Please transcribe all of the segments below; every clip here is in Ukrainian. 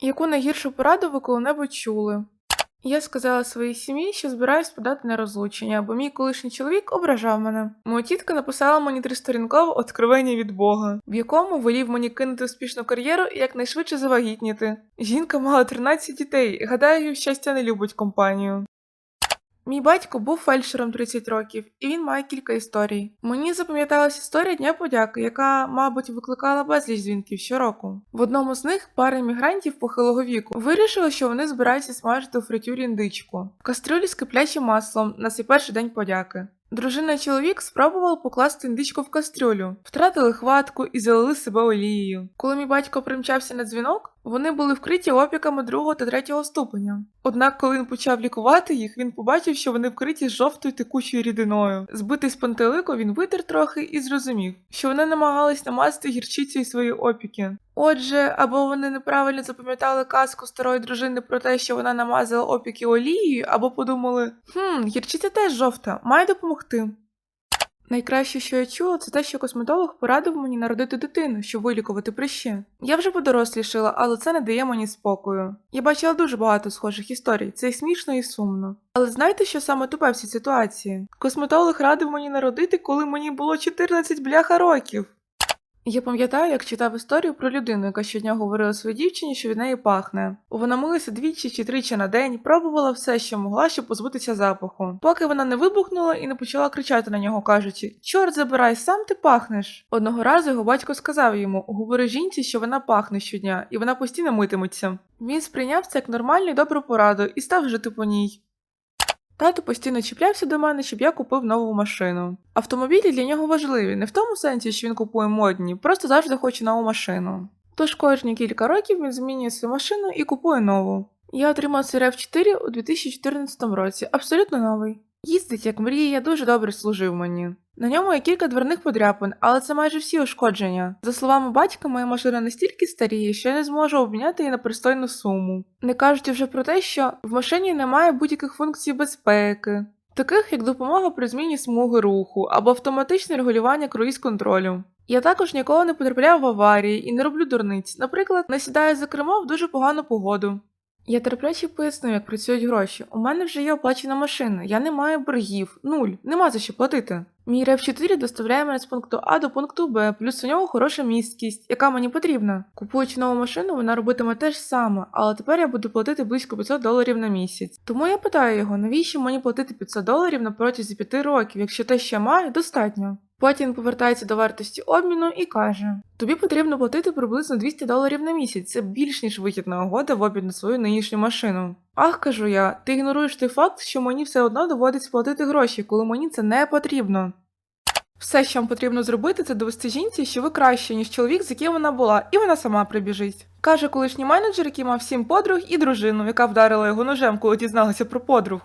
Яку найгіршу пораду ви коли-небудь чули? Я сказала своїй сім'ї, що збираюсь подати на розлучення, бо мій колишній чоловік ображав мене. Моя тітка написала мені тристорінкове откровення від Бога, в якому волів мені кинути успішну кар'єру і якнайшвидше завагітніти. Жінка мала 13 дітей. Гадаю, щастя не любить компанію. Мій батько був фельдшером 30 років, і він має кілька історій. Мені запам'яталась історія Дня подяки, яка, мабуть, викликала безліч дзвінків щороку. В одному з них пара іммігрантів похилого віку вирішила, що вони збираються смажити у фритюрі індичку в кастрюлі з киплячим маслом на свій перший день подяки. Дружина і чоловік спробували покласти індичку в кастрюлю, втратили хватку і залили себе олією. Коли мій батько примчався на дзвінок, вони були вкриті опіками другого та третього ступеня. Однак, коли він почав лікувати їх, він побачив, що вони вкриті жовтою текучою рідиною. Збитий з пантелику, він витер трохи і зрозумів, що вони намагались намазати гірчицею свої опіки. Отже, або вони неправильно запам'ятали казку старої дружини про те, що вона намазала опіки олією, або подумали: хм, гірчиця теж жовта, має допомогти. Найкраще, що я чула, це те, що косметолог порадив мені народити дитину, щоб вилікувати прищі. Я вже подорослішила, але це не дає мені спокою. Я бачила дуже багато схожих історій, це і смішно і сумно. Але знаєте, що саме тупе в цій ситуації? Косметолог радив мені народити, коли мені було 14 бляха років. Я пам'ятаю, як читав історію про людину, яка щодня говорила своїй дівчині, що від неї пахне. Вона милася двічі чи тричі на день, пробувала все, що могла, щоб позбутися запаху, поки вона не вибухнула і не почала кричати на нього, кажучи: Чорт забирай, сам ти пахнеш. Одного разу його батько сказав йому: говори жінці, що вона пахне щодня, і вона постійно митиметься. Він сприйняв це як нормальну і добру пораду і став жити по ній. Тато постійно чіплявся до мене, щоб я купив нову машину. Автомобілі для нього важливі, не в тому сенсі, що він купує модні, просто завжди хоче нову машину. Тож кожні кілька років він змінює свою машину і купує нову. Я отримав crf 4 у 2014 році, абсолютно новий. Їздить як мрія, дуже добре служив мені. На ньому є кілька дверних подряпин, але це майже всі ушкодження. За словами батька, моя машина настільки старіє, що я не зможу обміняти її на пристойну суму. Не кажучи вже про те, що в машині немає будь-яких функцій безпеки, таких як допомога при зміні смуги руху або автоматичне регулювання круїз-контролю. Я також ніколи не потрапляв в аварії і не роблю дурниць, наприклад, не сідаю за кермо в дуже погану погоду. Я терпляче пояснив, як працюють гроші. У мене вже є оплачена машина, я не маю боргів, нуль, нема за що платити. Мій рев 4 доставляє мене з пункту А до пункту Б, плюс у нього хороша місткість, яка мені потрібна. Купуючи нову машину, вона робитиме те ж саме, але тепер я буду платити близько 500 доларів на місяць. Тому я питаю його, навіщо мені платити 500 доларів на протязі 5 років, якщо те, що я маю, достатньо. Потім повертається до вартості обміну і каже: Тобі потрібно платити приблизно 200 доларів на місяць. Це більш ніж вигідна угода в обмін на свою нинішню машину. Ах, кажу я, ти ігноруєш той факт, що мені все одно доводиться платити гроші, коли мені це не потрібно. Все, що вам потрібно зробити, це довести жінці, що ви краще, ніж чоловік, з яким вона була, і вона сама прибіжить. Каже колишній менеджер, який мав сім подруг і дружину, яка вдарила його ножем, коли дізналася про подруг.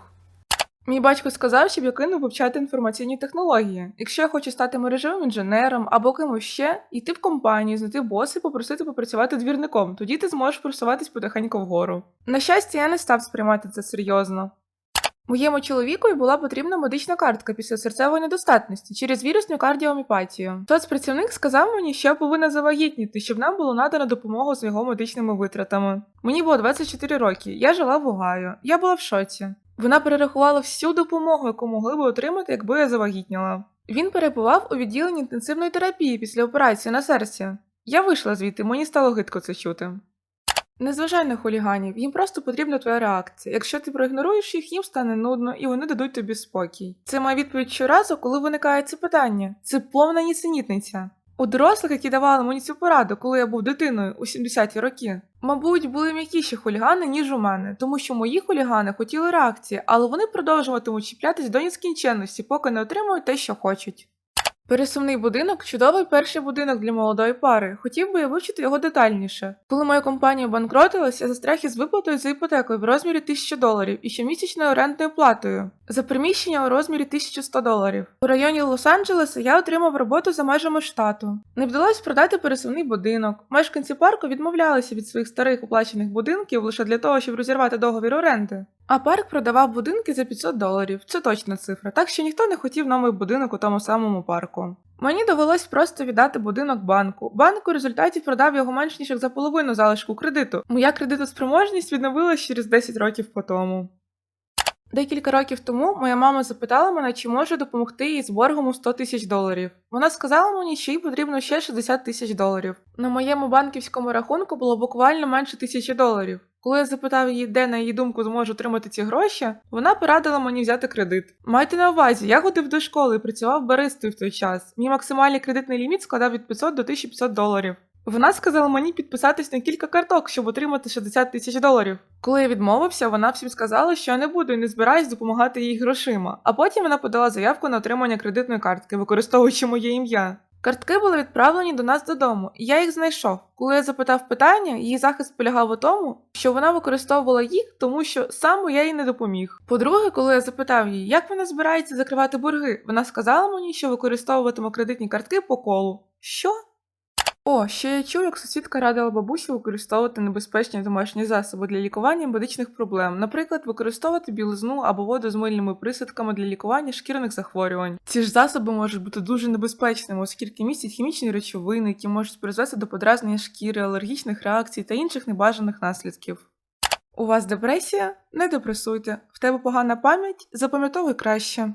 Мій батько сказав, щоб я кинув вивчати інформаційні технології. Якщо я хочу стати мережевим інженером або кимось ще, йти в компанію, знайти боса і попросити попрацювати двірником, тоді ти зможеш просуватись потихеньку вгору. На щастя, я не став сприймати це серйозно. Моєму чоловікові була потрібна медична картка після серцевої недостатності через вірусну кардіоміпатію. Соцпрацівник сказав мені, що я повинна завагітніти, щоб нам було надано допомогу з його медичними витратами. Мені було 24 роки, я жила в Огайо, я була в шоці. Вона перерахувала всю допомогу, яку могли би отримати, якби я завагітніла. Він перебував у відділенні інтенсивної терапії після операції на серці. Я вийшла звідти, мені стало гидко це чути. Не зважай на хуліганів, їм просто потрібна твоя реакція. Якщо ти проігноруєш їх, їм стане нудно і вони дадуть тобі спокій. Це моя відповідь щоразу, коли виникає це питання. Це повна нісенітниця. У дорослих, які давали мені цю пораду, коли я був дитиною у 70-ті роки, мабуть, були м'якіші хулігани, ніж у мене, тому що мої хулігани хотіли реакції, але вони продовжуватимуть чіплятись до нескінченності, поки не отримують те, що хочуть. Пересувний будинок чудовий перший будинок для молодої пари. Хотів би я вивчити його детальніше. Коли моя компанія банкротилась, я застряг із виплатою за іпотекою в розмірі 1000 доларів і щомісячною орендною платою за приміщення у розмірі 1100 доларів. У районі Лос-Анджелеса я отримав роботу за межами штату. Не вдалося продати пересувний будинок. Мешканці парку відмовлялися від своїх старих оплачених будинків лише для того, щоб розірвати договір оренди. А парк продавав будинки за 500 доларів. Це точна цифра, так що ніхто не хотів новий будинок у тому самому парку. Мені довелось просто віддати будинок банку. Банк у результаті продав його менш ніж як за половину залишку кредиту. Моя кредитоспроможність відновилась через 10 років по тому. Декілька років тому моя мама запитала мене, чи можу допомогти їй з боргом у 100 тисяч доларів. Вона сказала мені, що їй потрібно ще 60 тисяч доларів. На моєму банківському рахунку було буквально менше тисячі доларів. Коли я запитав її, де на її думку зможу отримати ці гроші, вона порадила мені взяти кредит. Майте на увазі, я ходив до школи і працював баристою в той час. Мій максимальний кредитний ліміт складав від 500 до 1500 доларів. Вона сказала мені підписатись на кілька карток, щоб отримати 60 тисяч доларів. Коли я відмовився, вона всім сказала, що я не буду і не збираюсь допомагати їй грошима. А потім вона подала заявку на отримання кредитної картки, використовуючи моє ім'я. Картки були відправлені до нас додому, і я їх знайшов. Коли я запитав питання, її захист полягав у тому, що вона використовувала їх, тому що саме я їй не допоміг. По-друге, коли я запитав її, як вона збирається закривати борги, вона сказала мені, що використовуватиме кредитні картки по колу. Що? О, ще я чув, як сусідка радила бабусі використовувати небезпечні домашні засоби для лікування медичних проблем, наприклад, використовувати білизну або воду з мильними присадками для лікування шкірних захворювань. Ці ж засоби можуть бути дуже небезпечними, оскільки містять хімічні речовини, які можуть призвести до подразнення шкіри, алергічних реакцій та інших небажаних наслідків. У вас депресія? Не депресуйте. В тебе погана пам'ять? Запам'ятовуй краще.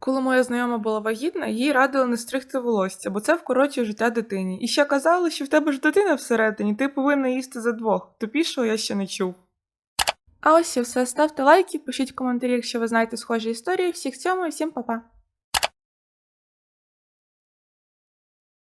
Коли моя знайома була вагітна, їй радили не стригти волосся, бо це вкорочує життя дитині. І ще казали, що в тебе ж дитина всередині, ти повинна їсти за двох. Тупішого я ще не чув. А ось і все. Ставте лайки, пишіть коментарі, якщо ви знаєте схожі історії. Всіх цьому і всім па-па.